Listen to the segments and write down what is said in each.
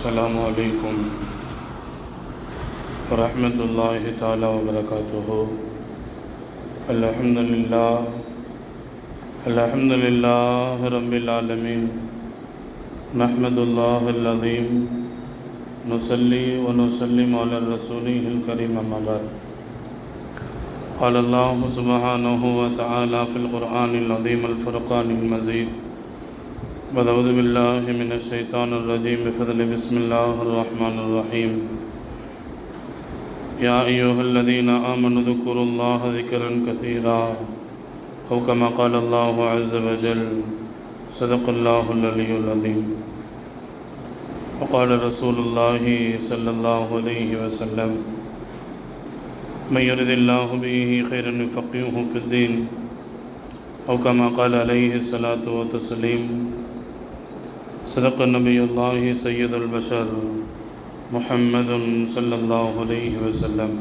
السلام علیکم ورحمۃ اللہ تعالی وبرکاتہ۔ الحمد للہ الحمد للہ رب العالمین محمد اللہ العظیم نسلی و نسلم علی الرسول الکریم بعد۔ قال اللہ سبحانہ وتعالی فی القرآن العظیم الفرقان المزید۔ بدعوذ باللہ من الشیطان الرجیم بفضل بسم اللہ الرحمن الرحیم یا ایوہ الذین آمنوا ذکروا اللہ ذکرا کثیرا او کما قال اللہ عز و جل صدق اللہ العلی العظیم وقال رسول اللہ صلی اللہ علیہ وسلم من يرد اللہ بیہی خیرا فقیہ فی الدین او کما قال علیہ السلام و تسلیم صدق النبي الله سيد البشر محمد صلى الله عليه وسلم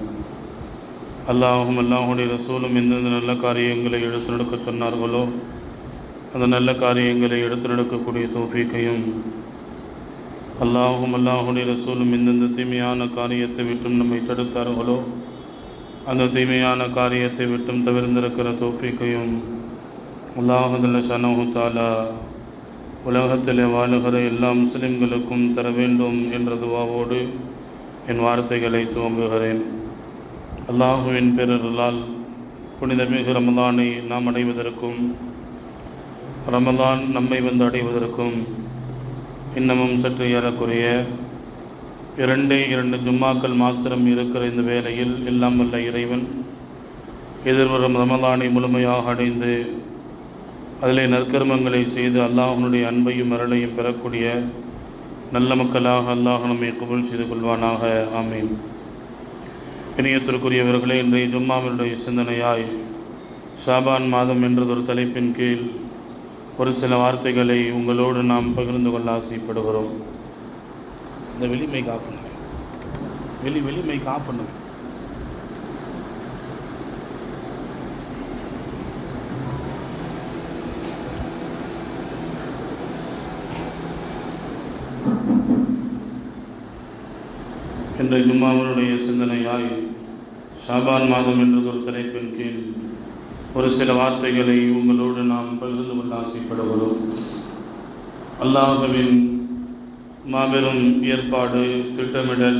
அல்லாஹும் அல்லாஹுடைய ரசூலும் எந்தெந்த நல்ல காரியங்களை எடுத்து நடக்க சொன்னார்களோ அந்த நல்ல காரியங்களை எடுத்து நடக்கக்கூடிய தோஃபீக்கையும் அல்லாஹும் அல்லாஹுடைய ரசூலும் எந்தெந்த தீமையான காரியத்தை விட்டும் நம்மை தடுத்தார்களோ அந்த தீமையான காரியத்தை விட்டும் தவிர்ந்திருக்கிற தோஃபீக்கையும் அல்லாஹுல்ல சனஹு தாலா உலகத்தில் வாழுகிற எல்லா முஸ்லிம்களுக்கும் தர வேண்டும் என்ற துவாவோடு என் வார்த்தைகளை துவங்குகிறேன். அல்லாஹுவின் பேரர்களால் புனிதமிகு ரமதானை நாம் அடைவதற்கும் ரமதான் நம்மை வந்து அடைவதற்கும் இன்னமும் சற்று ஏறக்குறைய இரண்டே இரண்டு ஜும்மாக்கள் மாத்திரம் இருக்கிற இந்த வேளையில் எல்லாம் இறைவன் எதிர்வரும் ரமதானை முழுமையாக அடைந்து அதிலே நற்கர்மங்களை செய்து அல்லாஹனுடைய அன்பையும் அருளையும் பெறக்கூடிய நல்ல மக்களாக அல்லாஹ் நம்மை கபுல் செய்து கொள்வானாக. ஆமீன். இணையத்திற்குரியவர்களே இன்றைய ஜும்மாவினுடைய சிந்தனையாய் ஷாபான் மாதம் என்றதொரு தலைப்பின் கீழ் ஒரு சில வார்த்தைகளை உங்களோடு நாம் பகிர்ந்து கொள்ள ஆசைப்படுகிறோம். இந்த வெளிமை காஃப் பண்ணுங்க. வெளி வெளிமை காஃப் பண்ணுங்க. இன்றைய ஜும்மாவினுடைய சிந்தனையாய் ஷாபான் மாதம் என்றதொரு தலைப்பின் கீழ் ஒரு சில வார்த்தைகளை உங்களோடு நாம் பகிர்ந்து கொள்ள ஆசைப்படுகிறோம். அல்லாஹுவின் மாபெரும் ஏற்பாடு திட்டமிடல்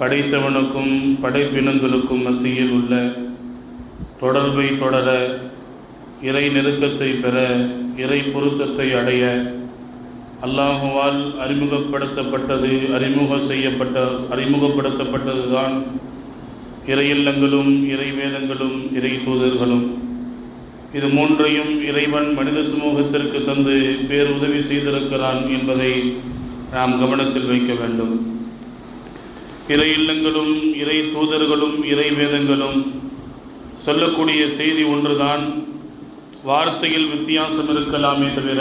படைத்தவனுக்கும் படைப்பினங்களுக்கும் மத்தியில் உள்ள தொடர்பை தொடர இறை நெருக்கத்தை பெற இறை பொருத்தத்தை அடைய அல்லாஹுவால் அறிமுகப்படுத்தப்பட்டது அறிமுக செய்யப்பட்ட அறிமுகப்படுத்தப்பட்டதுதான் இறையில்லங்களும் இறைவேதங்களும் இறை தூதர்களும். இது மூன்றையும் இறைவன் மனித சமூகத்திற்கு தந்து பேருதவி செய்திருக்கிறான் என்பதை நாம் கவனத்தில் வைக்க வேண்டும். இறை இல்லங்களும் இறை தூதர்களும் இறை வேதங்களும் சொல்லக்கூடிய செய்தி ஒன்றுதான். வார்த்தையில் வித்தியாசம் இருக்கலாமே தவிர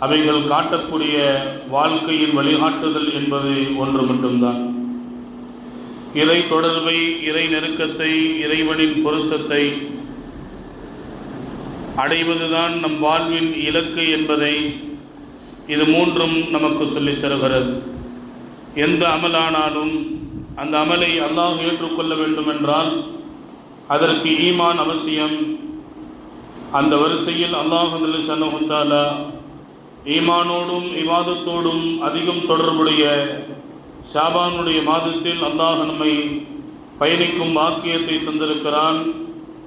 அவைகள் காட்டக்கூடிய வாழ்க்கையின் வழிகாட்டுதல் என்பது ஒன்று மட்டும்தான். இறை தொடர்பை இறை நெருக்கத்தை இறைவனின் பொருத்தத்தை அடைவதுதான் நம் வாழ்வின் இலக்கு என்பதை இது மூன்றும் நமக்கு சொல்லித் தருகிறது. எந்த அமலானாலும் அந்த அமலை அல்லாஹ் ஏற்றுக்கொள்ள வேண்டுமென்றால் அதற்கு ஈமான் அவசியம். அந்த வரிசையில் அல்லாஹு சன்னஹுத்தாலா ஈமானோடும் இவாதத்தோடும் அதிகம் தொடர்புடைய ஷாபானுடைய மாதத்தில் அல்லாஹ் நம்மை பயணிக்கும் பாக்கியத்தை தந்திருக்கிறான்.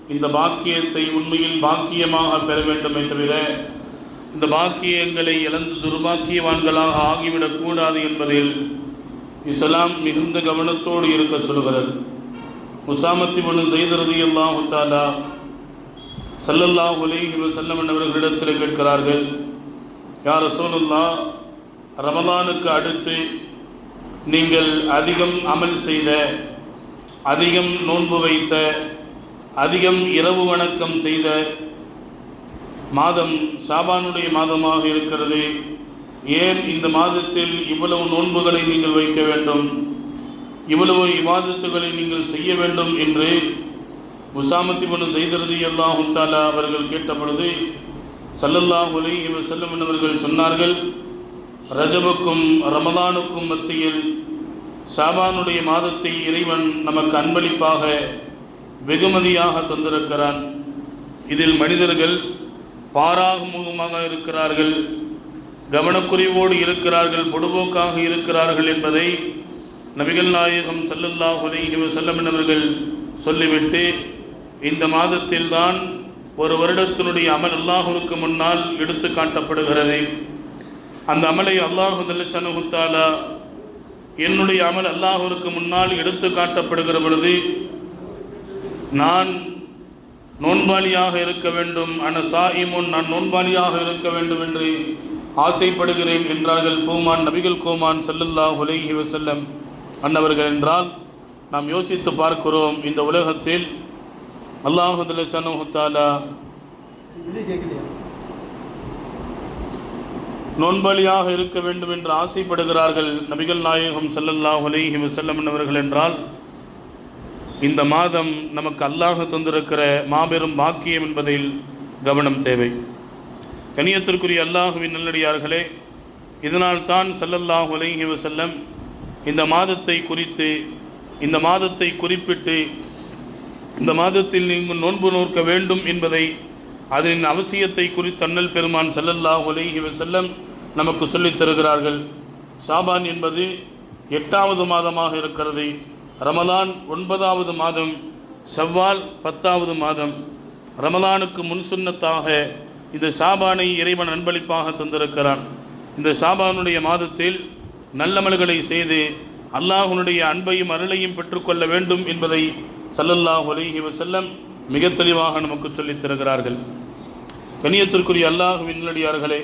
இந்த பாக்கியத்தை உண்மையில் பாக்கியமாக பெற வேண்டுமே தவிர இந்த பாக்கியங்களை இழந்து துர்பாக்கியவான்களாக ஆகிவிடக்கூடாது என்பதில் இஸ்லாம் மிகுந்த கவனத்தோடு இருக்க சொல்கிறது முசாமத்தி மனு செய்தரது அல்லாஹு தாலா சல்லல்லாஹ் உலேஹி வசல்லம் என்பவர்களிடத்தில் கேட்கிறார்கள் யார் சொல்லலாம் ரமலானுக்கு அடுத்து நீங்கள் அதிகம் அமல் செய்த அதிகம் நோன்பு வைத்த அதிகம் இரவு வணக்கம் செய்த மாதம் சாபானுடைய மாதமாக இருக்கிறது. ஏன் இந்த மாதத்தில் இவ்வளவு நோன்புகளை நீங்கள் வைக்க வேண்டும்? இவ்வளவு இவாதத்துகளை நீங்கள் செய்ய வேண்டும் என்று முசாமத்தி பனு செய்தரதி அவர்கள் கேட்ட பொழுது சல்லல்லாஹ் உலகி செல்லும் என்பவர்கள் சொன்னார்கள் ரஜபுக்கும் ரமதானுக்கும் மத்தியில் ஷாபானுடைய மாதத்தை இறைவன் நமக்கு அன்பளிப்பாக வெகுமதியாக தந்திருக்கிறான். இதில் மனிதர்கள் பாராமுகமாக இருக்கிறார்கள் கவனக்குறைவோடு இருக்கிறார்கள் பொடுபோக்காக இருக்கிறார்கள் என்பதை நபிகள் நாயகம் ஸல்லல்லாஹு உலகி வஸல்லம் சொல்லிவிட்டு இந்த மாதத்தில்தான் ஒரு வருடத்தினுடைய அமல் அல்லாஹுவுக்கு முன்னால் எடுத்து காட்டப்படுகிறது. அந்த அமலை அல்லாஹு தல்லசனுத்தாலா என்னுடைய அமல் அல்லாஹுவிற்கு முன்னால் எடுத்து காட்டப்படுகிற பொழுது நான் நோன்பாளியாக இருக்க வேண்டும் அன சாயிமுன் நான் நோன்பாளியாக இருக்க வேண்டும் என்று ஆசைப்படுகிறேன் என்றார்கள் பூமான் நபிகள் கோமான் ஸல்லல்லாஹு அலைஹி வசல்லம் அன்னவர்கள் என்றால் நாம் யோசித்து பார்க்கிறோம் இந்த உலகத்தில் அல்லாஹு தலசனுத்தாலா வெளியே கேட்கலையா? நோன்பாளியாக இருக்க வேண்டும் என்று ஆசைப்படுகிறார்கள் நபிகள் நாயகம் ஸல்லல்லாஹு அலைஹி வஸல்லம் அவர்கள் என்றால் இந்த மாதம் நமக்கு அல்லாஹ் தந்திருக்கிற மாபெரும் பாக்கியம் என்பதில் கவனம் தேவை. கனியத்திற்குரிய அல்லாஹுவின் நல்லடியார்களே இதனால் தான் ஸல்லல்லாஹு அலைஹி வஸல்லம் இந்த மாதத்தை குறித்து இந்த மாதத்தை குறிப்பிட்டு இந்த மாதத்தில் நீங்கள் நோன்பு நோக்க வேண்டும் என்பதை அதனின் அவசியத்தை குறித்து அண்ணல் பெருமான் செல்லல்லா அலைஹி செல்லம் நமக்கு சொல்லித் தருகிறார்கள். சாபான் என்பது எட்டாவது மாதமாக இருக்கிறது. ரமலான் ஒன்பதாவது மாதம் செவ்வால் பத்தாவது மாதம். ரமலானுக்கு முன் சுன்னத்தாக இந்த சாபானை இறைவன் அன்பளிப்பாக தந்திருக்கிறான். இந்த சாபானுடைய மாதத்தில் நல்லமல்களை செய்து அல்லாஹனுடைய அன்பையும் அருளையும் பெற்றுக்கொள்ள வேண்டும் என்பதை சல்லல்லாஹ் அலைஹி வசல்லம் மிக தெளிவாக நமக்கு சொல்லித் தருகிறார்கள். கண்ணியத்திற்குரிய அல்லாஹ் விண்ணடியார்களே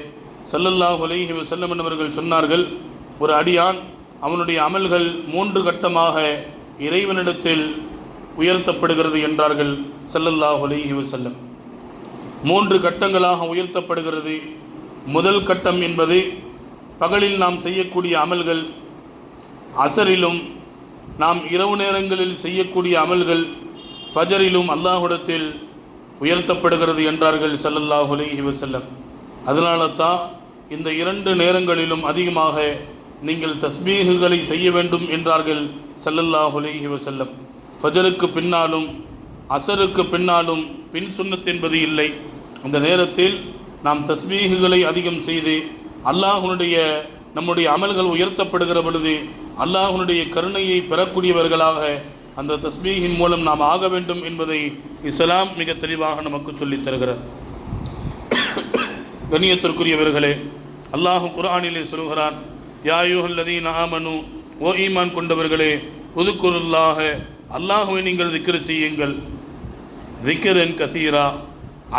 சல்லல்லாஹ் அலைஹி வஸல்லம் என்பவர்கள் சொன்னார்கள் ஒரு அடியான் அவனுடைய அமல்கள் மூன்று கட்டமாக இறைவனிடத்தில் உயர்த்தப்படுகிறது என்றார்கள் சல்லல்லாஹ் அலைஹி வசல்லம் மூன்று கட்டங்களாக உயர்த்தப்படுகிறது. முதல் கட்டம் என்பது பகலில் நாம் செய்யக்கூடிய அமல்கள் அசரிலும் நாம் இரவு நேரங்களில் செய்யக்கூடிய அமல்கள் ஃபஜரிலும் அல்லாஹுடத்தில் உயர்த்தப்படுகிறது என்றார்கள் ஸல்லல்லாஹு அலைஹி வஸல்லம். அதனால தான் இந்த இரண்டு நேரங்களிலும் அதிகமாக நீங்கள் தஸ்பீகுகளை செய்ய வேண்டும் என்றார்கள் ஸல்லல்லாஹு அலைஹி வஸல்லம். ஃபஜருக்கு பின்னாலும் அசருக்கு பின்னாலும் பின் சுண்ணத் என்பது இல்லை. அந்த நேரத்தில் நாம் தஸ்பீகுகளை அதிகம் செய்து அல்லாஹுனுடைய நம்முடைய அமல்கள் உயர்த்தப்படுகிற பொழுது அல்லாஹனுடைய கருணையை பெறக்கூடியவர்களாக அந்த தஸ்பீகின் மூலம் நாம் ஆக வேண்டும் என்பதை இஸ்லாம் மிக தெளிவாக நமக்கு சொல்லித் தருகிறார். கண்ணியத்திற்குரியவர்களே அல்லாஹ் குரானிலே சொல்கிறான் யாயுஹல்லதீன ஆமனு ஓ ஈமான் கொண்டவர்களே உதுக்குருல்லாக அல்லாஹுவை நீங்கள் திக்கிற செய்யுங்கள். திக்கரன் கசீரா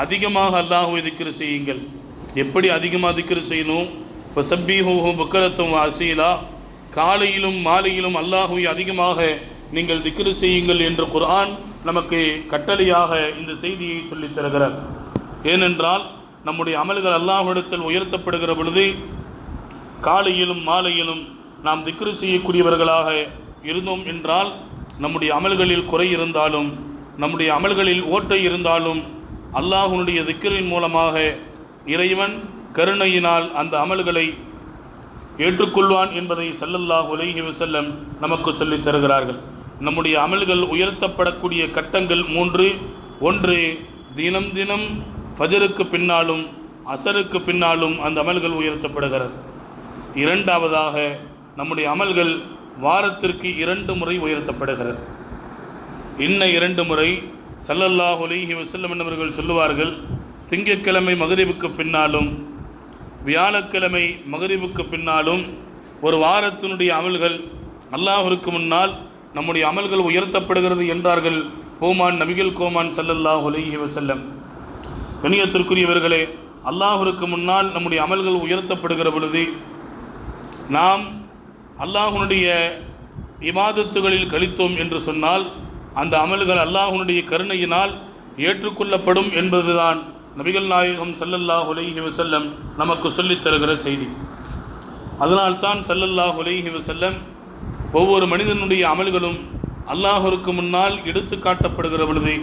அதிகமாக அல்லாஹுவை திக்கிற செய்யுங்கள். எப்படி அதிகமாக திக்கிற செய்யணும்? இப்போ சப்பீஹூஹு புக்கரத்தும் அசீலா காலையிலும் மாலையிலும் அல்லாஹுவை அதிகமாக நீங்கள் திக்ரு செய்யுங்கள் என்று குர்ஆன் நமக்கு கட்டளையாக இந்த செய்தியை சொல்லித் தருகிறார். ஏனென்றால் நம்முடைய அமல்கள் அல்லாஹ்விடத்தில் உயர்த்தப்படுகிற பொழுது காலையிலும் மாலையிலும் நாம் திக்ரு செய்யக்கூடியவர்களாக இருந்தோம் என்றால் நம்முடைய அமல்களில் குறை இருந்தாலும் நம்முடைய அமல்களில் ஓட்டை இருந்தாலும் அல்லாஹுனுடைய திக்கரின் மூலமாக இறைவன் கருணையினால் அந்த அமல்களை ஏற்றுக்கொள்வான் என்பதை ஸல்லல்லாஹு உலகி செல்லம் நமக்கு சொல்லித் தருகிறார்கள். நம்முடைய அமல்கள் உயர்த்தப்படக்கூடிய கட்டங்கள் மூன்று. ஒன்று தினம் தினம் ஃபஜருக்கு பின்னாலும் அசருக்கு பின்னாலும் அந்த அமல்கள் உயர்த்தப்படுகிறது. இரண்டாவதாக நம்முடைய அமல்கள் வாரத்திற்கு இரண்டு முறை உயர்த்தப்படுகிறது. இன்ன இரண்டு முறை சல்லல்லாஹ் உலகி வசல்லம் என்பவர்கள் சொல்லுவார்கள் திங்கட்கிழமை மகரிவுக்கு பின்னாலும் வியாழக்கிழமை மகரிவுக்கு பின்னாலும் ஒரு வாரத்தினுடைய அமல்கள் அல்லாஹருக்கு முன்னால் நம்முடைய அமல்கள் உயர்த்தப்படுகிறது என்றார்கள் கோமான் நபிகள் கோமான் ஸல்லல்லாஹு ஒலிஹி வசல்லம் கணியத்திற்குரியவர்களே அல்லாஹிற்கு முன்னால் நம்முடைய அமல்கள் உயர்த்தப்படுகிற பொழுது நாம் அல்லாஹ்வுடைய இமாதத்துகளில் கழித்தோம் என்று சொன்னால் அந்த அமல்கள் அல்லாஹ்வுடைய கருணையினால் ஏற்றுக்கொள்ளப்படும் என்பதுதான். நபிகள் நாயகம் சல்லல்லா அலைஹி வசல்லம் நமக்கு சொல்லித் தருகிற செய்தி. அதனால்தான் சல்லல்லா அலைஹி வசல்லம் ஒவ்வொரு மனிதனுடைய அமல்களும் அல்லாஹருக்கு முன்னால் எடுத்து காட்டப்படுகிற பொழுது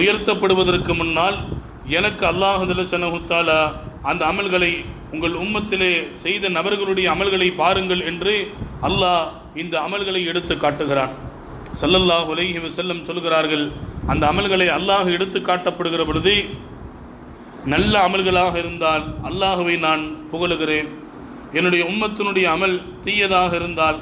உயர்த்தப்படுவதற்கு முன்னால் எனக்கு அல்லாஹு சனஹுத்தாலா அந்த அமல்களை உங்கள் உம்மத்திலே செய்த நபர்களுடைய அமல்களை பாருங்கள் என்று அல்லாஹ் இந்த அமல்களை எடுத்து காட்டுகிறான். சல்லல்லாஹ் உலகி செல்லம் சொல்கிறார்கள் அந்த அமல்களை அல்லாஹ் எடுத்து காட்டப்படுகிற பொழுது நல்ல அமல்களாக இருந்தால் அல்லாஹுவை நான் புகழுகிறேன். என்னுடைய உம்மத்தினுடைய அமல் தீயதாக இருந்தால்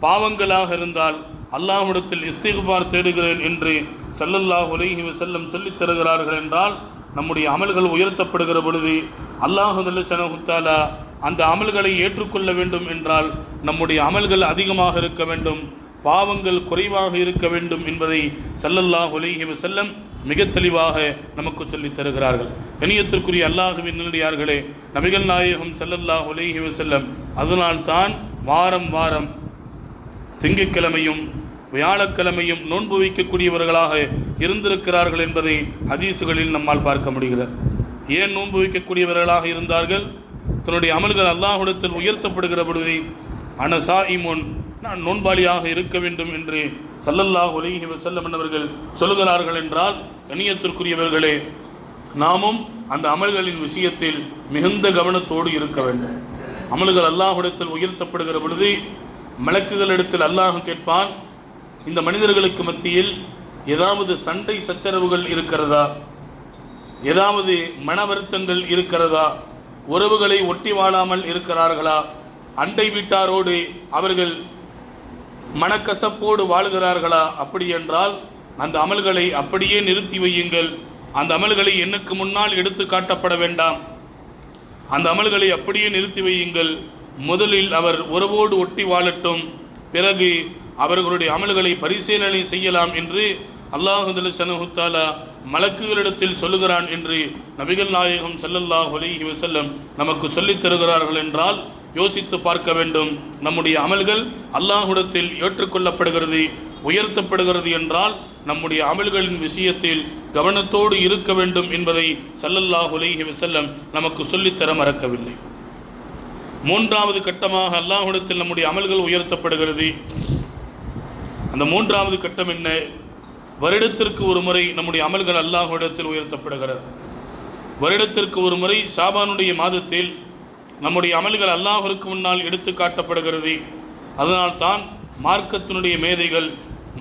பாவங்களாக இருந்தால் அல்லாஹ்விடத்தில் இஸ்திகுபார் தேடுகிறேன் என்று சல்லல்லாஹ் உலகி செல்லம் சொல்லித் தருகிறார்கள் என்றால் நம்முடைய அமல்கள் உயர்த்தப்படுகிற பொழுது அல்லாஹு சனஹுத்தாலா அந்த அமல்களை ஏற்றுக்கொள்ள வேண்டும் என்றால் நம்முடைய அமல்கள் அதிகமாக இருக்க வேண்டும் பாவங்கள் குறைவாக இருக்க வேண்டும் என்பதை சல்லல்லாஹ் உலகி செல்லம் மிக தெளிவாக நமக்கு சொல்லித் தருகிறார்கள். கணியத்திற்குரிய அல்லாஹுவின் நல்லடியார்களே நபிகள் நாயகம் ஸல்லல்லாஹு அலைஹி அதனால் அதனால்தான் வாரம் வாரம் திங்கட்கிழமையும் வியாழக்கிழமையும் நோன்பு வைக்கக்கூடியவர்களாக இருந்திருக்கிறார்கள் என்பதை ஹதீசுகளில் நம்மால் பார்க்க முடிகிறது. ஏன் நோன்பு வைக்கக்கூடியவர்களாக இருந்தார்கள்? தன்னுடைய அமல்கள் அல்லாஹுடத்தில் உயர்த்தப்படுகிற பொழுது அனசா இமுன் நான் நோன்பாளியாக இருக்க வேண்டும் என்று சல்லல்லாஹ் ஒலிஹி வசல்லம் அவர்கள் சொல்கிறார்கள் என்றால் கணியத்திற்குரியவர்களே நாமும் அந்த அமல்களின் விஷயத்தில் மிகுந்த கவனத்தோடு இருக்க வேண்டும். அமல்கள் அல்லாஹ்விடத்தில் உயர்த்தப்படுகிற பொழுது மலக்குகளிடத்தில் அல்லாஹ் கேட்பான் இந்த மனிதர்களுக்கு மத்தியில் ஏதாவது சண்டை சச்சரவுகள் இருக்கிறதா? ஏதாவது மன வருத்தங்கள் இருக்கிறதா? உறவுகளை ஒட்டி வாழாமல் இருக்கிறார்களா? அண்டை வீட்டாரோடு அவர்கள் மனக்கசப்போடு வாழ்கிறார்களா? அப்படி என்றால் அந்த அமல்களை அப்படியே நிறுத்தி வையுங்கள். அந்த அமல்களை எண்ணுக்கு முன்னால் எடுத்து காட்டப்பட வேண்டாம். அந்த அமல்களை அப்படியே நிறுத்தி வையுங்கள். முதலில் அவர் உறவோடு ஒட்டி வாழட்டும். பிறகு அவர்களுடைய அமல்களை பரிசீலனை செய்யலாம் என்று அல்லாஹுதல் சனஹுத்தாலா மலக்குகளிடத்தில் சொல்லுகிறான் என்று நபிகள் நாயகம் ஸல்லல்லாஹு அலைஹி வசல்லம் நமக்கு சொல்லித் தருகிறார்கள் என்றால் யோசித்து பார்க்க வேண்டும். நம்முடைய அமல்கள் அல்லாஹுடத்தில் ஏற்றுக்கொள்ளப்படுகிறது உயர்த்தப்படுகிறது என்றால் நம்முடைய அமல்களின் விஷயத்தில் கவனத்தோடு இருக்க வேண்டும் என்பதை ஸல்லல்லாஹு அலைஹி நமக்கு சொல்லித்தர மறக்கவில்லை. மூன்றாவது கட்டமாக அல்லாஹுடத்தில் நம்முடைய அமல்கள் உயர்த்தப்படுகிறது. அந்த மூன்றாவது கட்டம் என்ன? வருடத்திற்கு ஒரு முறை நம்முடைய அமல்கள் அல்லாஹுடத்தில் உயர்த்தப்படுகிறது. வருடத்திற்கு ஒரு முறை சாபானுடைய மாதத்தில் நம்முடைய அமல்கள் அல்லாஹருக்கு முன்னால் எடுத்து காட்டப்படுகிறது. அதனால்தான் மார்க்கத்தினுடைய மேதைகள்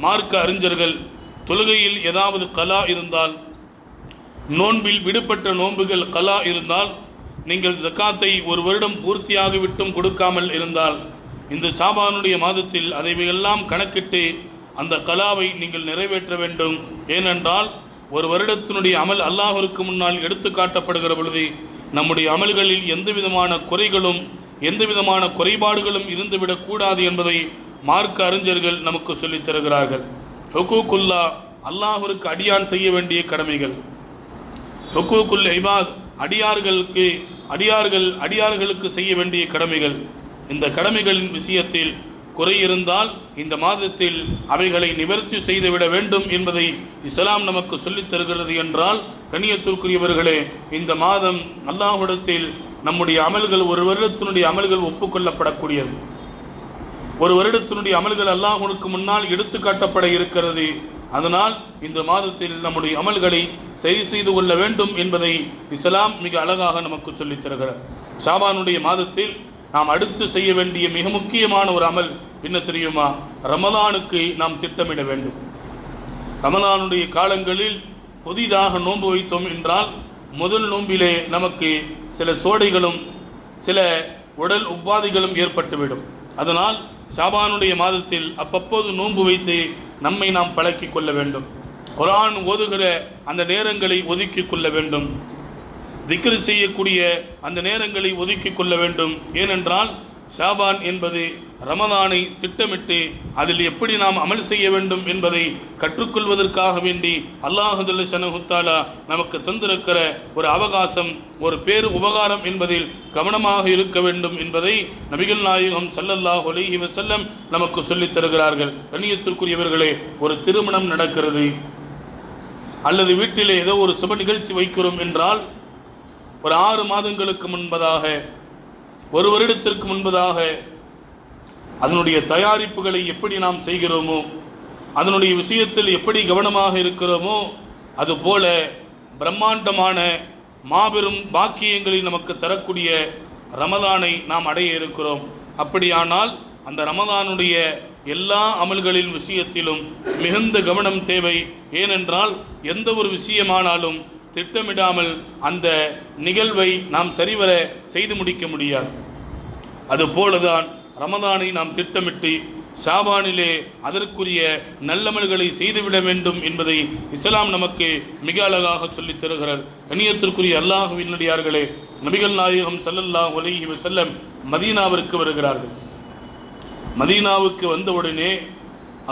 மார்க்க அறிஞர்கள் தொழுகையில் ஏதாவது கலா இருந்தால் நோன்பில் விடுபட்ட நோன்புகள் கலா இருந்தால் நீங்கள் ஜக்காத்தை ஒரு வருடம் பூர்த்தியாகிவிட்டும் கொடுக்காமல் இருந்தால் இந்த சாபானுடைய மாதத்தில் அதைவையெல்லாம் கணக்கிட்டு அந்த கலாவை நீங்கள் நிறைவேற்ற வேண்டும். ஏனென்றால் ஒரு வருடத்தினுடைய அமல் அல்லாஹருக்கு முன்னால் எடுத்து காட்டப்படுகிற பொழுது நம்முடைய அமல்களில் எந்த விதமான குறைகளும் எந்த விதமான குறைபாடுகளும் இருந்துவிடக்கூடாது என்பதை மார்க்க அறிஞர்கள் நமக்கு சொல்லித் தருகிறார்கள். ஹுக்கூக்குல்லா அல்லாஹருக்கு அடியான் செய்ய வேண்டிய கடமைகள். ஹுக்கூக்குல் ஐபாத் அடியார்களுக்கு அடியார்கள் அடியார்களுக்கு செய்ய வேண்டிய கடமைகள். இந்த கடமைகளின் விஷயத்தில் குறை இருந்தால் இந்த மாதத்தில் அவைகளை நிவர்த்தி செய்துவிட வேண்டும் என்பதை இஸ்லாம் நமக்கு சொல்லித் தருகிறது என்றால் கண்ணியத்திற்குரியவர்களே இந்த மாதம் அல்லாஹ்விடத்தில் நம்முடைய அமல்கள் ஒரு வருடத்தினுடைய அமல்கள் ஒப்புக்கொள்ளப்படக்கூடியது. ஒரு வருடத்தினுடைய அமல்கள் அல்லாஹனுக்கு முன்னால் எடுத்துக்காட்டப்பட இருக்கிறது. அதனால் இந்த மாதத்தில் நம்முடைய அமல்களை சரி செய்து கொள்ள வேண்டும் என்பதை இஸ்லாம் மிக அழகாக நமக்கு சொல்லித் தருகிறார். ஷாபானுடைய மாதத்தில் நாம் அடுத்து செய்ய வேண்டிய மிக முக்கியமான ஒரு அமல் என்ன தெரியுமா? ரமலானுக்கு நாம் திட்டமிட வேண்டும். ரமலானுடைய காலங்களில் புதிதாக நோன்பு வைத்தோம் என்றால் முதல் நோன்பிலே நமக்கு சில சோடைகளும் சில உடல் உபாதைகளும் ஏற்பட்டுவிடும். அதனால் ஷாபானுடைய மாதத்தில் அப்பப்போது நோன்பு வைத்து நம்மை நாம் பழக்கிக் கொள்ள வேண்டும். குரான் ஓதுகிற அந்த நேரங்களை ஒதுக்கிக் கொள்ள வேண்டும். திக்ரு செய்யக்கூடிய அந்த நேரங்களை ஒதுக்கி கொள்ள வேண்டும். ஏனென்றால் ஷாபான் என்பது ரமதானை திட்டமிட்டு அதில் எப்படி நாம் அமல் செய்ய வேண்டும் என்பதை கற்றுக்கொள்வதற்காக வேண்டி அல்லாஹுல்ல சனஹுத்தாலா நமக்கு தந்திருக்கிற ஒரு அவகாசம் ஒரு பேரு உபகாரம் என்பதில் கவனமாக இருக்க வேண்டும் என்பதை நபிகள் நாயகம் சல்லல்லாஹ் ஒலிஹி வசல்லம் நமக்கு சொல்லித் தருகிறார்கள். கண்ணியத்திற்குரியவர்களே ஒரு திருமணம் நடக்கிறது. அல்லது வீட்டிலே ஏதோ ஒரு சுப நிகழ்ச்சி வைக்கிறோம் என்றால் ஒரு ஆறு மாதங்களுக்கு முன்பதாக ஒரு வருடத்திற்கு முன்பதாக அதனுடைய தயாரிப்புகளை எப்படி நாம் செய்கிறோமோ அதனுடைய விஷயத்தில் எப்படி கவனமாக இருக்கிறோமோ அதுபோல பிரம்மாண்டமான மாபெரும் பாக்கியங்களை நமக்கு தரக்கூடிய ரமதானை நாம் அடைய இருக்கிறோம். அப்படியானால் அந்த ரமதானுடைய எல்லா அமல்களின் விஷயத்திலும் மிகுந்த கவனம் தேவை. ஏனென்றால் எந்த ஒரு விஷயமானாலும் திட்டமிடாமல் அந்த நிகழ்வை நாம் சரிவர செய்து முடிக்க முடியாது. அதுபோலதான் ரமதானை நாம் திட்டமிட்டு ஷாபானிலே அதற்குரிய நல்லமல்களை செய்துவிட வேண்டும் என்பதை இஸ்லாம் நமக்கு மிக அழகாக சொல்லித் தருகிறார் கணியத்திற்குரிய அல்லாஹுவினுடையார்களே நபிகள் நாயகம் ஸல்லல்லாஹு அலைஹி செல்லம் மதீனாவிற்கு வருகிறார்கள். மதீனாவுக்கு வந்தவுடனே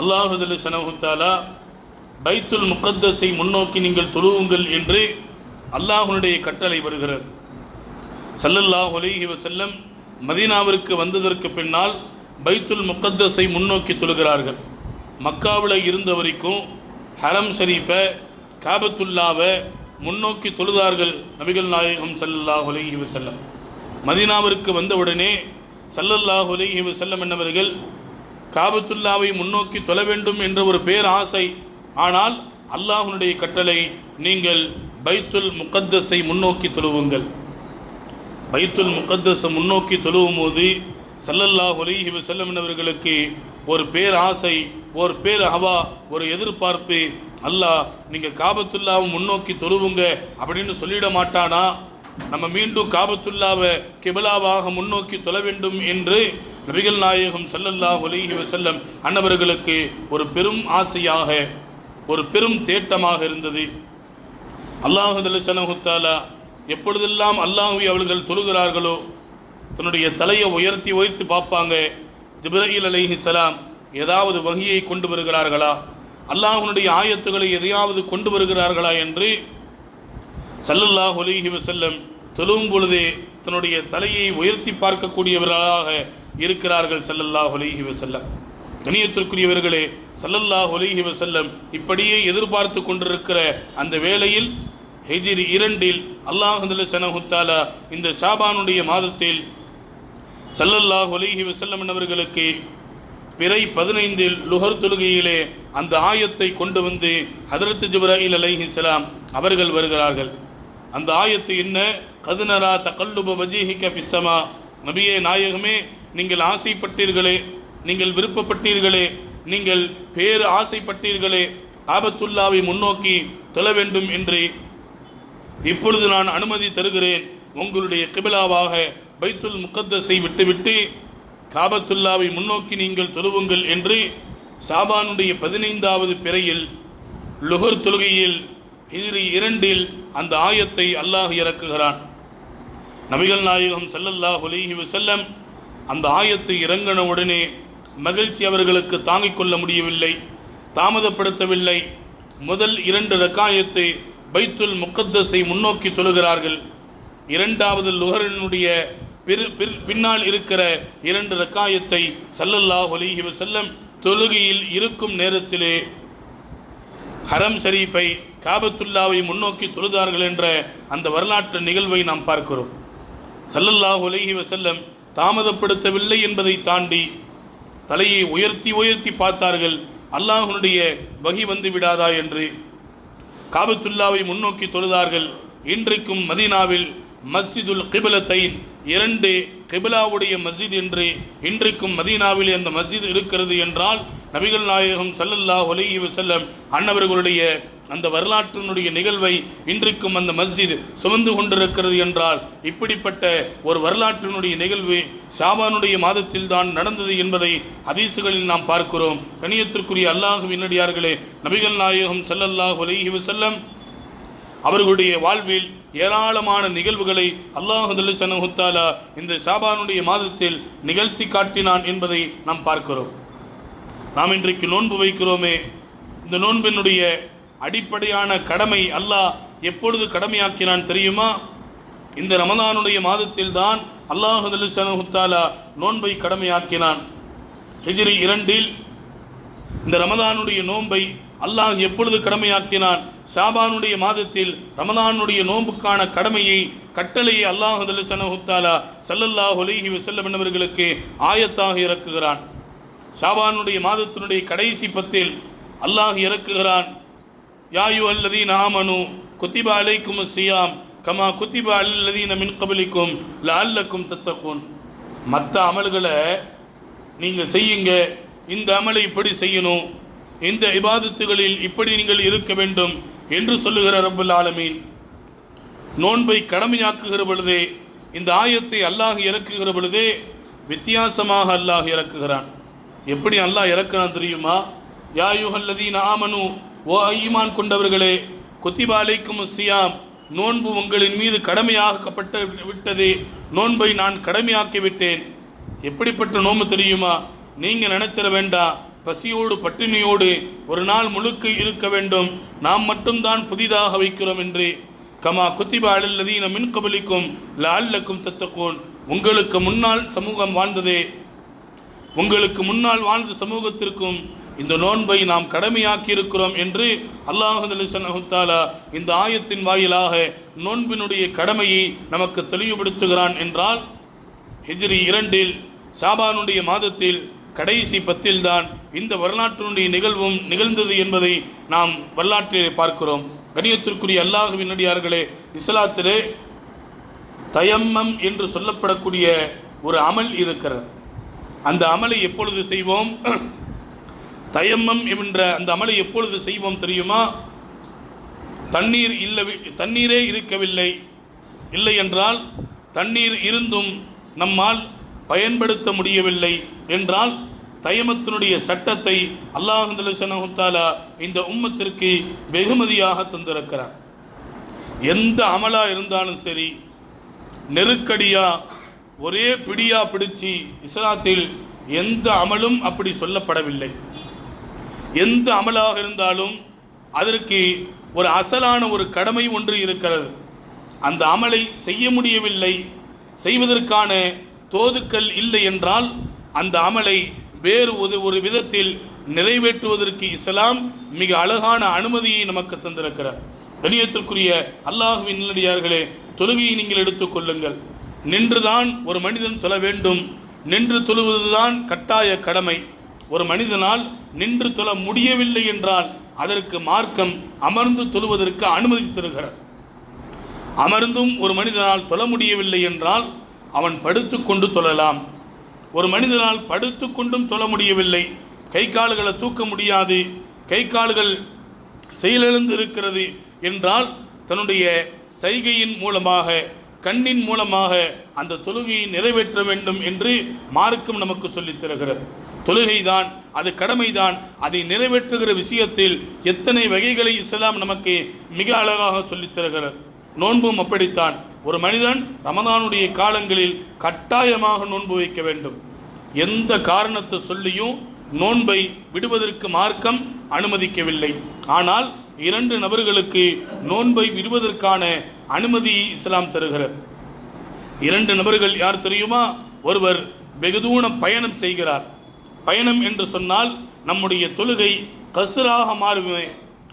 அல்லாஹுதல் சனஹுத்தாலா பைத்துல் முகத்தஸை முன்னோக்கி நீங்கள் தொழுவுங்கள் என்று அல்லாஹுனுடைய கட்டளை வருகிறது. ஸல்லல்லாஹு அலைஹி செல்லம் மதீனாவிற்கு வந்ததற்கு பின்னால் பைத்துல் முக்கத்தஸை முன்னோக்கி தொழுகிறார்கள். மக்காவில் இருந்த வரைக்கும் ஹரம் ஷரீஃபை காபத்துல்லாவை முன்னோக்கி தொழுதார்கள் நபிகள் நாயகம் ஸல்லல்லாஹு உலகி வசல்லம் மதீனாவிற்கு வந்தவுடனே சல்லல்லாஹ் உலகி வசல்லம் என்னவர்கள் காபத்துல்லாவை முன்னோக்கி தொழ வேண்டும் என்ற ஒரு பேர் ஆசை ஆனால் அல்லாஹனுடைய கட்டளை நீங்கள் பைத்துல் முக்கத்தஸை முன்னோக்கி தொழுவுங்கள். பைத்துல் முகத்தஸை முன்னோக்கி தொழுவும் போது சல்லல்லாஹு அலைஹி வஸல்லம் அவர்களுக்கு ஒரு பேர் ஆசை ஒரு பேர் ஹவா ஒரு எதிர்பார்ப்பு அல்லாஹ் நீங்கள் காபத்துல்லாவை முன்னோக்கி தொழுவுங்க அப்படின்னு சொல்லிட மாட்டானா? நம்ம மீண்டும் காபத்துல்லாவை கிபிலாவாக முன்னோக்கி தொழ வேண்டும் என்று நபிகள் நாயகம் சல்லல்லா ஒலிஹி வசல்லம் அன்னவர்களுக்கு ஒரு பெரும் ஆசையாக ஒரு பெரும் தேட்டமாக இருந்தது. அல்லாஹு தலசனகுத்தாலா எப்பொழுதெல்லாம் அல்லாஹுவை அவர்கள் தொழுகிறார்களோ தன்னுடைய தலையை உயர்த்தி உயர்த்தி பார்ப்பாங்க. ஜிப்ரஹீல் அலைஹிஸ்ஸலாம் ஏதாவது வகையை கொண்டு வருகிறார்களா? அல்லாஹனுடைய ஆயத்துக்களை எதையாவது கொண்டு வருகிறார்களா என்று சல்லல்லாஹ் அலைஹி வசல்லம் தொழும் பொழுதே தன்னுடைய தலையை உயர்த்தி பார்க்கக்கூடியவர்களாக இருக்கிறார்கள் சல்லல்லாஹ் அலைஹி வசல்லம் கணியத்திற்குரியவர்களே சல்லல்லாஹ் ஒலிஹி வசல்லம் இப்படியே எதிர்பார்த்து கொண்டிருக்கிற அந்த வேளையில் ஹெஜிரி இரண்டில் அல்லாஹுல்ல சனஹுத்தாலா இந்த ஷாபானுடைய மாதத்தில் சல்லல்லாஹ் ஒலிஹி வசல்லமன் அவர்களுக்கு பிறை பதினைந்தில் லுஹர் தொழுகையிலே அந்த ஆயத்தை கொண்டு வந்து ஹதரத் ஜிப்ராஹில் அலைஹிஸ்லாம் அவர்கள் வருகிறார்கள். அந்த ஆயத்து என்ன? கதுனரா தகல்லுப வஜீஹிக பிஸ்ஸமா நபியே நாயகமே நீங்கள் ஆசைப்பட்டீர்களே நீங்கள் விருப்பப்பட்டீர்களே நீங்கள் பேர் ஆசைப்பட்டீர்களே ஆபத்துல்லாவை முன்னோக்கி தொழ வேண்டும் என்று இப்பொழுது நான் அனுமதி தருகிறேன். உங்களுடைய கிபிலாவாக பைத்துல் முக்கத்தஸை விட்டுவிட்டு காபத்துல்லாவை முன்னோக்கி நீங்கள் தொழுவுங்கள் என்று சாபானுடைய பதினைந்தாவது பிறையில் லுகர் தொழுகையில் ஹிஜ்ரி இரண்டில் அந்த ஆயத்தை அல்லாஹ் இறக்குகிறான். நபிகள் நாயகம் சல்லல்லாஹ் ஒலிஹி வசல்லம் அந்த ஆயத்தை இறங்கின உடனே மகிழ்ச்சி அவர்களுக்கு தாங்கிக் கொள்ள முடியவில்லை தாமதப்படுத்தவில்லை. முதல் இரண்டு ரக்காயத்தை பைத்துல் முக்கத்தஸை முன்னோக்கி தொழுகிறார்கள். இரண்டாவது லுஹரனுடைய பிறு பின்னால் இருக்கிற இரண்டு ரக்காயத்தை சல்லல்லாஹ் ஒலிஹி செல்லம் தொழுகையில் இருக்கும் நேரத்திலே ஹரம் ஷரீஃபை காபத்துல்லாவை முன்னோக்கி தொழுதார்கள் என்ற அந்த வரலாற்று நிகழ்வை நாம் பார்க்கிறோம். சல்லல்லாஹ் ஒலிஹி வசல்லம் தாமதப்படுத்தவில்லை என்பதை தாண்டி தலையை உயர்த்தி உயர்த்தி பார்த்தார்கள். அல்லாஹனுடைய வகி வந்து விடாதா என்று காபத்துல்லாவை முன்னோக்கி தொழுதார்கள். இன்றைக்கும் மதீனாவில் மஸ்ஜிதுல் கிபிலத்தைன் இரண்டு கிபிலாவுடைய மஸ்ஜித் என்று இன்றைக்கும் மதீனாவில் அந்த மஸ்ஜித் இருக்கிறது என்றால் நபிகள் நாயகம் சல்லல்லா அலைஹி வசல்லம் அன்னவர்களுடைய அந்த வரலாற்றினுடைய நிகழ்வை இன்றைக்கும் அந்த மஸ்ஜித் சுமந்து கொண்டிருக்கிறது என்றால் இப்படிப்பட்ட ஒரு வரலாற்றினுடைய நிகழ்வு ஷாபானுடைய மாதத்தில் தான் நடந்தது என்பதை ஹதீசுகளில் நாம் பார்க்கிறோம். கணியத்திற்குரிய அல்லாஹ் அடியார்களே நபிகள் நாயகம் சல்லல்லாஹ் அலைஹி வசல்லம் அவர்களுடைய வாழ்வில் ஏராளமான நிகழ்வுகளை அல்லாஹு சனஹுத்தாலா இந்த ஷாபானுடைய மாதத்தில் நிகழ்த்தி காட்டினான் என்பதை நாம் பார்க்கிறோம். நாம் இன்றைக்கு நோன்பு வைக்கிறோமே இந்த நோன்பினுடைய அடிப்படையான கடமை அல்லாஹ் எப்பொழுது கடமையாக்கினான் தெரியுமா? இந்த ரமதானுடைய மாதத்தில் தான் அல்லாஹு சனஹுத்தாலா நோன்பை கடமையாக்கினான். எதிரி இரண்டில் இந்த ரமதானுடைய நோன்பை அல்லாஹ் எப்பொழுது கடமையாக்கினான்? ஷாபானுடைய மாதத்தில் ரமதானுடைய நோன்புக்கான கடமையை கட்டளையை அல்லாஹ் சனஹுத்தாலா சல்லல்லாஹ் ஒலிஹி வஸல்லம் என்பவர்களுக்கு ஆயத்தாக இறக்குகிறான். ஷாபானுடைய மாதத்தினுடைய கடைசி பத்தில் அல்லாஹ் இறக்குகிறான். யாயு அல்லதீன் ஆமனு குத்திபா அலைக்கும் சியாம் கமா குத்திபா அல்லதீன மின் கபலிக்கும் லஅல்லக்கும் தத்தக்கும் மற்ற அமல்களை நீங்கள் செய்யுங்க. இந்த அமலை இப்படி செய்யணும். இந்த இபாதத்துகளில் இப்படி நீங்கள் இருக்க வேண்டும் என்று சொல்லுகிற ரப்பல் ஆலமீன். நோன்பை கடமையாக்குகிற பொழுதே இந்த ஆயத்தை அல்லாஹ் இறக்குகிற பொழுதே வித்தியாசமாக அல்லாஹ் இறக்குகிறான். எப்படி அல்லாஹ் இறக்குறான் தெரியுமா? யாயுஹல்லதீன் ஆமனு ஓ ஈமான் கொண்டவர்களே குத்திபாலைக்கும் சியாம் நோன்பு உங்களின் மீது கடமையாக்கப்பட்டு விட்டது நோன்பை நான் கடமையாக்கி விட்டேன் எப்படிப்பட்ட நோன்பு தெரியுமா? நீங்கள் நினைச்சிட வேண்டாம். பசியோடு பட்டினியோடு ஒரு நாள் முழுக்க இருக்க வேண்டும். நாம் மட்டும்தான் புதிதாக வைக்கிறோம் என்று. கமா குத்திபா அலல்லதீன மின் கபலிக்கும் லால்லக்கும் தத்தக்கோன் உங்களுக்கு முன்னால் சமூகம் வாழ்ந்ததே. உங்களுக்கு முன்னால் வாழ்ந்த சமூகத்திற்கும் இந்த நோன்பை நாம் கடமையாக்கி இருக்கிறோம் என்று அல்லாஹாலா இந்த ஆயத்தின் வாயிலாக நோன்பினுடைய கடமையை நமக்கு தெளிவுபடுத்துகிறான் என்றால் ஹிஜ்ரி இரண்டில் சாபானுடைய மாதத்தில் கடைசி பத்தில்தான் இந்த வரலாற்றினுடைய நிகழ்வும் நிகழ்ந்தது என்பதை நாம் வரலாற்றிலே பார்க்கிறோம். கணியத்திற்குரிய அல்லாஹுவின் நடிகார்களே இஸ்லாத்திலே தயம்மம் என்று சொல்லப்படக்கூடிய ஒரு அமல் இருக்கிறது. அந்த அமலை எப்பொழுது செய்வோம்? தயம்மம் என்ற அந்த அமலை எப்பொழுது செய்வோம் தெரியுமா? தண்ணீர் இல்லை தண்ணீரே இருக்கவில்லை. இல்லை என்றால் தண்ணீர் இருந்தும் நம்மால் பயன்படுத்த முடியவில்லை என்றால் தயமத்தினுடைய சட்டத்தை அல்லாஹுந்தாலா இந்த உம்மத்திற்கு வெகுமதியாக தந்திருக்கிறார் எந்த அமலா இருந்தாலும் சரி நெருக்கடியா ஒரே பிடியா பிடிச்சு இஸ்லாத்தில் எந்த அமலும் அப்படி சொல்லப்படவில்லை. எந்த அமலாக இருந்தாலும் அதற்கு ஒரு அசலான ஒரு கடமை ஒன்று இருக்கிறது. அந்த அமலை செய்ய முடியவில்லை. செய்வதற்கான தோதுக்கள் இல்லை என்றால் அந்த அமலை வேறு ஒரு ஒரு விதத்தில் நிறைவேற்றுவதற்கு இஸ்லாம் மிக அழகான அனுமதியை நமக்கு தந்திருக்கிறார். கணியத்திற்குரிய அல்லாஹுவின் நிலடியார்களே தொழுகையை நீங்கள் எடுத்துக்கொள்ளுங்கள் நின்றுதான் ஒரு மனிதன் தொழ வேண்டும். நின்று தொழுவதுதான் கட்டாய கடமை. ஒரு மனிதனால் நின்று தொழ முடியவில்லை என்றால் அதற்கு மார்க்கம் அமர்ந்து தொழுவதற்கு அனுமதி தருகிறார் அமர்ந்தும் ஒரு மனிதனால் தொழ முடியவில்லை என்றால் அவன் படுத்துக்கொண்டு தொழலாம். ஒரு மனிதனால் படுத்துக்கொண்டும் தொழ முடியவில்லை. கை கால்களை தூக்க முடியாது. கை கால்கள் செயலிழந்து இருக்கிறது என்றால் தன்னுடைய சைகையின் மூலமாக கண்ணின் மூலமாக அந்த தொழுகையை நிறைவேற்ற வேண்டும் என்று மார்க்கம் நமக்கு சொல்லித் தருகிறது. தொழுகைதான் அது கடமைதான். அதை நிறைவேற்றுகிற விஷயத்தில் எத்தனை வகைகளை இஸ்லாம் நமக்கு மிக அழகாக சொல்லித் தருகிறது. நோன்பும் அப்படித்தான். ஒரு மனிதன் ரமதானுடைய காலங்களில் கட்டாயமாக நோன்பு வைக்க வேண்டும். எந்த காரணத்தை சொல்லியும் நோன்பை விடுவதற்கு மார்க்கம் அனுமதிக்கவில்லை. ஆனால் இரண்டு நபர்களுக்கு நோன்பை விடுவதற்கான அனுமதி இஸ்லாம் தருகிறது. இரண்டு நபர்கள் யார் தெரியுமா? ஒருவர் வெகு தூரம் பயணம் செய்கிறார். பயணம் என்று சொன்னால் நம்முடைய தொழுகை கசுராக மாறுமே.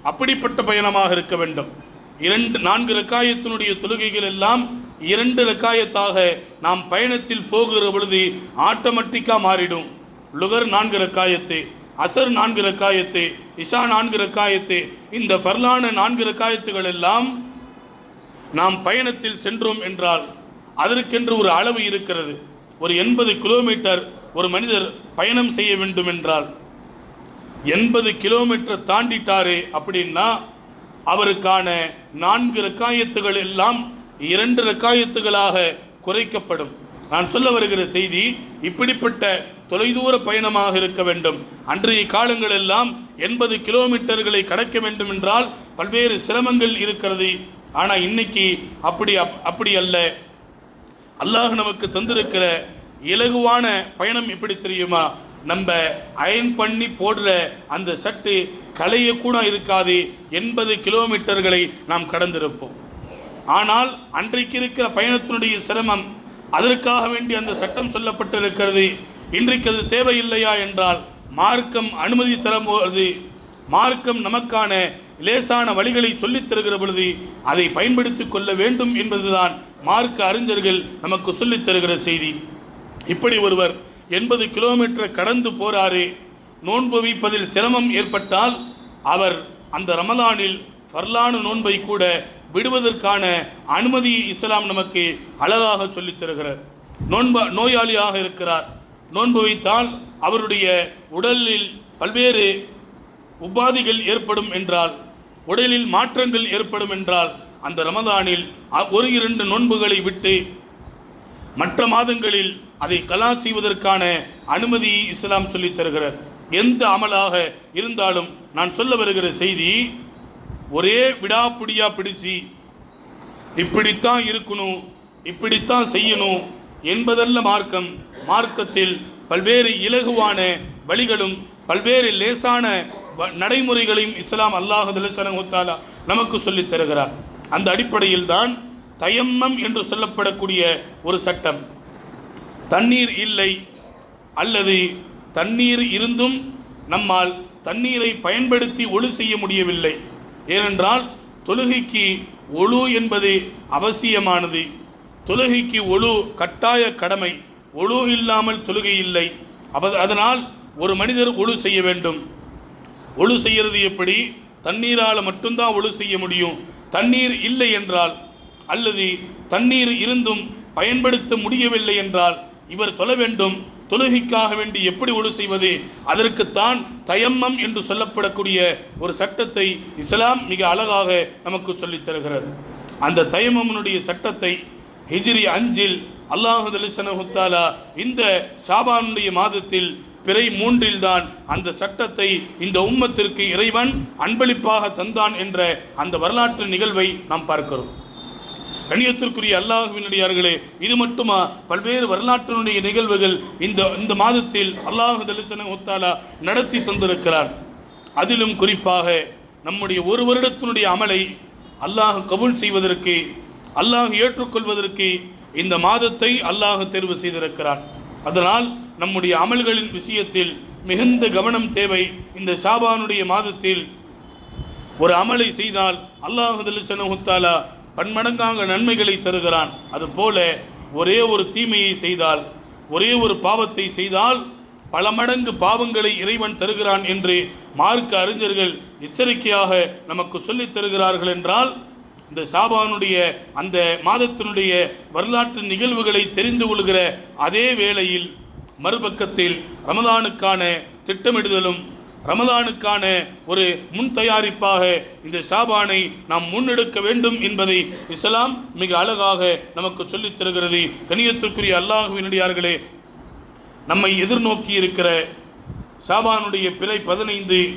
அப்படிப்பட்ட பயணமாக இருக்க வேண்டும். இரண்டு நான்கு ரக்காயத்தினுடைய தொழுகைகள் எல்லாம் இரண்டு ரக்காயத்தாக நாம் பயணத்தில் போகிற பொழுது ஆட்டோமேட்டிக்காக மாறிடும். லுகர் நான்கு ரக்காயத்து அசர் நான்கு ரக்காயத்து இஷா நான்கு ரக்காயத்து இந்த ஃபர்லான நான்கு ரக்காயத்துகள் எல்லாம் நாம் பயணத்தில் சென்றோம் என்றால் அதற்கென்று ஒரு அளவு இருக்கிறது. ஒரு எண்பது கிலோமீட்டர் ஒரு மனிதர் பயணம் செய்ய வேண்டும் என்றால் எண்பது கிலோமீட்டர் தாண்டிட்டாரு அப்படின்னா அவருக்கான நான்கு ரக்காயத்துகள் எல்லாம் இரண்டு ரக்காயத்துகளாக குறைக்கப்படும். நான் சொல்ல வருகிற செய்தி இப்படிப்பட்ட தொலைதூர பயணமாக இருக்க வேண்டும். அன்றைய காலங்கள் எல்லாம் எண்பது கிலோமீட்டர்களை கடக்க வேண்டும் என்றால் பல்வேறு சிரமங்கள் இருக்கிறது. ஆனால் இன்னைக்கு அப்படி அப்- அப்படி அல்ல. அல்லாஹ் நமக்கு தந்திருக்கிற இலகுவான பயணம் எப்படி தெரியுமா? நம்ம அயன் பண்ணி போடுற அந்த சட்டு களைய கூட இருக்காது எண்பது கிலோமீட்டர்களை நாம் கடந்திருப்போம். ஆனால் அன்றைக்கு இருக்கிற பயணத்தினுடைய சிரமம் அதற்காக வேண்டி அந்த சட்டம் சொல்லப்பட்டிருக்கிறது. இன்றைக்கு அது தேவையில்லையா என்றால் மார்க்கம் அனுமதி தரும்போது மார்க்கம் நமக்கான லேசான வழிகளை சொல்லித் தருகிற பொழுது அதை பயன்படுத்திக் கொள்ள வேண்டும் என்பதுதான் மார்க்க அறிஞர்கள் நமக்கு சொல்லித் தருகிற செய்தி. இப்படி ஒருவர் எண்பது கிலோமீட்டர் கடந்து போறாரு நோன்பு வைப்பதில் சிரமம் ஏற்பட்டால் அவர் அந்த ரமலானில் ஃபர்லானு நோன்பை கூட விடுவதற்கான அனுமதியை இஸ்லாம் நமக்கு அழகாக சொல்லித் தருகிறார். நோன்ப நோயாளியாக இருக்கிறார். நோன்பு வைத்தால் அவருடைய உடலில் பல்வேறு உபாதிகள் ஏற்படும் என்றால் உடலில் மாற்றங்கள் ஏற்படும் என்றால் அந்த ரமதானில் ஒரு இரண்டு நோன்புகளை விட்டு மற்ற மாதங்களில் அதை கலா செய்வதற்கான அனுமதியை இஸ்லாம் சொல்லித் தருகிறார். எந்த அமலாக இருந்தாலும் நான் சொல்ல வருகிற செய்தி ஒரே விடாப்பிடியாக பிடிச்சி இப்படித்தான் இருக்கணும் இப்படித்தான் செய்யணும் என்பதல்ல மார்க்கம். மார்க்கத்தில் பல்வேறு இலகுவான வழிகளும் பல்வேறு லேசான வ- நடைமுறைகளையும் இஸ்லாம் அல்லாஹுத்தாலா நமக்கு சொல்லித் தருகிறார். அந்த அடிப்படையில் தான் தயம்மம் என்று சொல்லப்படக்கூடிய ஒரு சட்டம். தண்ணீர் இல்லை அல்லது தண்ணீர் இருந்தும் நம்மால் தண்ணீரை பயன்படுத்தி ஒழு செய்ய முடியவில்லை. ஏனென்றால் தொழுகைக்கு ஒழு என்பது அவசியமானது. தொழுகைக்கு ஒழு கட்டாய கடமை. ஒழு இல்லாமல் தொழுகை இல்லை. அதனால் ஒரு மனிதர் ஒழு செய்ய வேண்டும். ஒழு செய்யறது எப்படி? தண்ணீரால் மட்டும்தான் ஒழு செய்ய முடியும். தண்ணீர் இல்லை என்றால் அல்லது தண்ணீர் இருந்தும் பயன்படுத்த முடியவில்லை என்றால் இவர் தொழ வேண்டும். தொழுகைக்காக வேண்டி எப்படி ஒழு செய்வது அதற்குத்தான் தயம்மம் என்று சொல்லப்படக்கூடிய ஒரு சட்டத்தை இஸ்லாம் மிக அழகாக நமக்கு சொல்லித் தருகிறது. அந்த தயமம்னுடைய சட்டத்தை ஹிஜ்ரி அஞ்சில் அல்லாஹுதலிசனஹுத்தாலா இந்த ஷாபானுடைய மாதத்தில் பிறை மூன்றில்தான் அந்த சட்டத்தை இந்த உம்மத்திற்கு இறைவன் அன்பளிப்பாக தந்தான் என்ற அந்த வரலாற்று நிகழ்வை நாம் பார்க்கிறோம். கணியத்திற்குரிய அல்லாஹுவினுடையார்களே இது மட்டுமா? பல்வேறு வரலாற்றினுடைய நிகழ்வுகள் இந்த இந்த மாதத்தில் அல்லாஹு தலிசன ஒத்தாலா நடத்தி தந்திருக்கிறார். அதிலும் குறிப்பாக நம்முடைய ஒரு வருடத்தினுடைய அமலை அல்லாஹ் கபூல் செய்வதற்கு அல்லாஹ் ஏற்றுக்கொள்வதற்கு இந்த மாதத்தை அல்லாஹ் தேர்வு செய்திருக்கிறார். அதனால் நம்முடைய அமல்களின் விஷயத்தில் மிகுந்த கவனம் தேவை. இந்த ஷாபானுடைய மாதத்தில் ஒரு அமலை செய்தால் அல்லாஹுதலிசனஹுத்தாலா பன்மடங்காக நன்மைகளை தருகிறான். அதுபோல ஒரே ஒரு தீமையை செய்தால் ஒரே ஒரு பாவத்தை செய்தால் பல மடங்கு பாவங்களை இறைவன் தருகிறான் என்று மார்க்க அறிஞர்கள் எச்சரிக்கையாக நமக்கு சொல்லித் தருகிறார்கள் என்றால் இந்த சாபானுடைய அந்த மாதத்தினுடைய வரலாற்று நிகழ்வுகளை தெரிந்து கொள்கிற அதே வேளையில் மறுபக்கத்தில் ரமதானுக்கான திட்டமிடுதலும் ரமதானுக்கான ஒரு முன் தயாரிப்பாக இந்த ஷாபானை நாம் முன்னெடுக்க வேண்டும் என்பதை இஸ்லாம் மிக அழகாக நமக்கு சொல்லித் தருகிறது. கணியத்திற்குரிய அல்லாஹுவினடியார்களே நம்மை எதிர்நோக்கி இருக்கிற ஷாபானுடைய பிறை பதினைந்து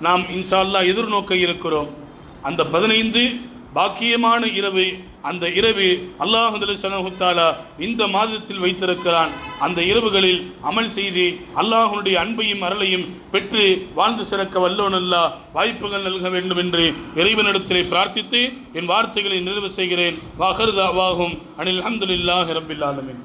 நாம் இன்ஷா அல்லா எதிர்நோக்க இருக்கிறோம். அந்த பதினைந்து பாக்கியமான இரவு. அந்த இரவு அல்லாஹுத்தாலா இந்த மாதத்தில் வைத்திருக்கிறான். அந்த இரவுகளில் அமல் செய்து அல்லாஹனுடைய அன்பையும் அருளையும் பெற்று வாழ்ந்து சிறக்க வல்லோனல்லா வாய்ப்புகள் நல்க வேண்டும் என்று இறைவனிடத்திலே பிரார்த்தித்து என் வார்த்தைகளை நிறைவு செய்கிறேன். வாகர்தாவாகும் அனில் அஹமதுல்லாஹ் ரபில் ஆலமின்.